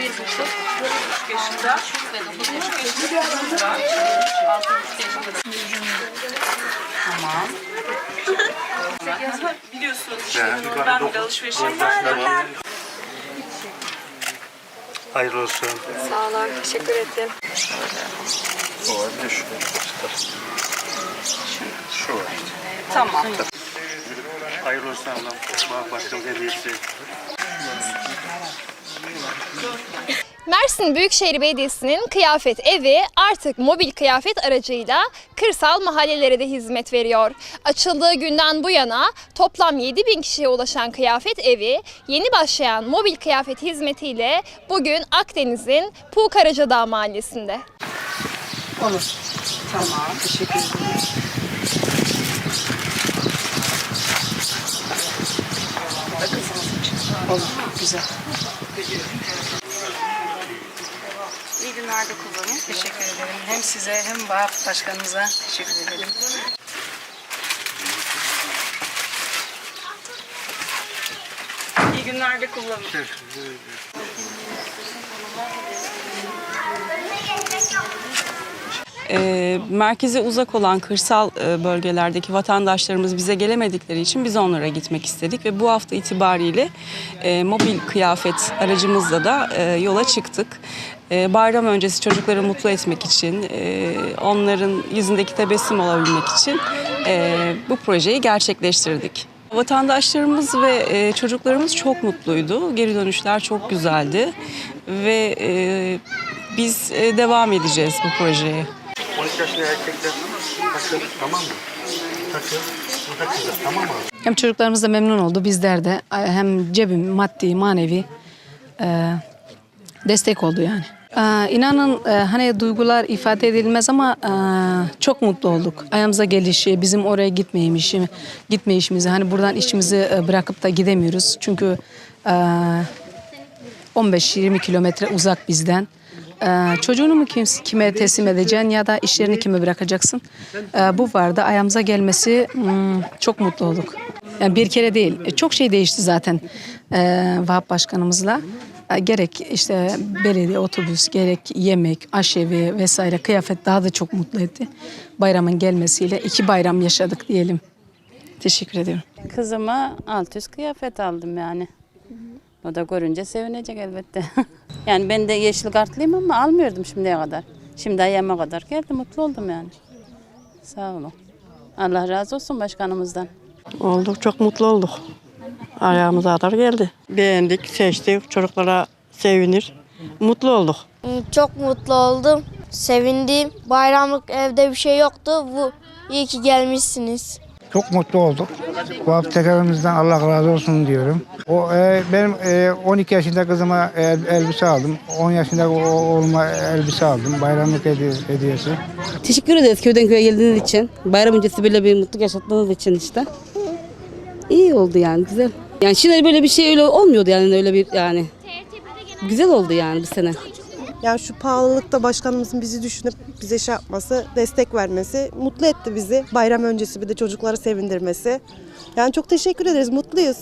bir buçuk, üç yaşında ve dokuz yaşında kızımız var. Altı buçuk yaşında da. Tamam. Biliyorsunuz işte ben bir alışverişim var. Hayırlı olsun. Sağ olun, teşekkür ederim. O var bir de şu. Şu var. Tamam. Hayırlı olsun ablam. Bak başkanın hediyesi. Mersin Büyükşehir Belediyesi'nin kıyafet evi artık mobil kıyafet aracıyla kırsal mahallelere de hizmet veriyor. Açıldığı günden bu yana toplam 7 bin kişiye ulaşan kıyafet evi yeni başlayan mobil kıyafet hizmetiyle bugün Akdeniz'in Puğ Karacadağ mahallesinde. Olur. Tamam. Teşekkür ederim. Olur. Güzel. Günlerde kullanın. Teşekkür ederim. Hem size hem Vahap Başkanımıza teşekkür ederim. İyi günlerde kullanın. E, merkeze uzak olan kırsal e, bölgelerdeki vatandaşlarımız bize gelemedikleri için biz onlara gitmek istedik ve bu hafta itibariyle e, mobil kıyafet aracımızla da e, yola çıktık. E, bayram öncesi çocukları mutlu etmek için, e, onların yüzündeki tebessüm olabilmek için e, bu projeyi gerçekleştirdik. Vatandaşlarımız ve e, çocuklarımız çok mutluydu. Geri dönüşler çok güzeldi ve e, biz e, devam edeceğiz bu projeye. 12 yaşında erkekler takım tamam mı? Mı? Hem çocuklarımız da memnun oldu, bizler de hem cebim maddi, manevi e, destek oldu yani. E, inanın e, hani duygular ifade edilmez ama e, çok mutlu olduk. Ayağımıza gelişi, bizim oraya gitmeyişi, gitmeyişimizi, hani buradan işimizi e, bırakıp da gidemiyoruz. Çünkü e, 15-20 kilometre uzak bizden. Ee, çocuğunu mu kim, kime teslim edeceksin ya da işlerini kime bırakacaksın? Ee, bu vardı ayağımıza gelmesi hmm, çok mutlu olduk. Yani bir kere değil e, çok şey değişti zaten ee, Vahap Başkanımızla. Ee, gerek işte belediye otobüs, gerek yemek, aşevi vesaire kıyafet daha da çok mutlu etti. Bayramın gelmesiyle iki bayram yaşadık diyelim. Teşekkür ediyorum. Kızıma alt üst kıyafet aldım yani. O da görünce sevinecek elbette. yani ben de yeşil kartlıyım ama almıyordum şimdiye kadar. Şimdi ayağıma kadar geldi mutlu oldum yani. Sağ olun. Allah razı olsun başkanımızdan. Olduk, çok mutlu olduk. Ayağımıza kadar geldi. Beğendik, seçtik, çocuklara sevinir. Mutlu olduk. Çok mutlu oldum. Sevindim. Bayramlık evde bir şey yoktu. Bu iyi ki gelmişsiniz. Çok mutlu olduk. Bu hafta tekrarımızdan Allah razı olsun diyorum. O e, benim e, 12 yaşında kızıma el, elbise aldım. 10 yaşında oğluma elbise aldım. Bayramlık hediye, hediyesi. Teşekkür ederiz köyden köye geldiğiniz için. Bayram öncesi böyle bir mutluluk yaşattığınız için işte. İyi oldu yani güzel. Yani şimdi böyle bir şey öyle olmuyordu yani öyle bir yani. Güzel oldu yani bu sene. Yani şu pahalılıkta başkanımızın bizi düşünüp bize şey yapması, destek vermesi mutlu etti bizi. Bayram öncesi bir de çocukları sevindirmesi. Yani çok teşekkür ederiz, mutluyuz.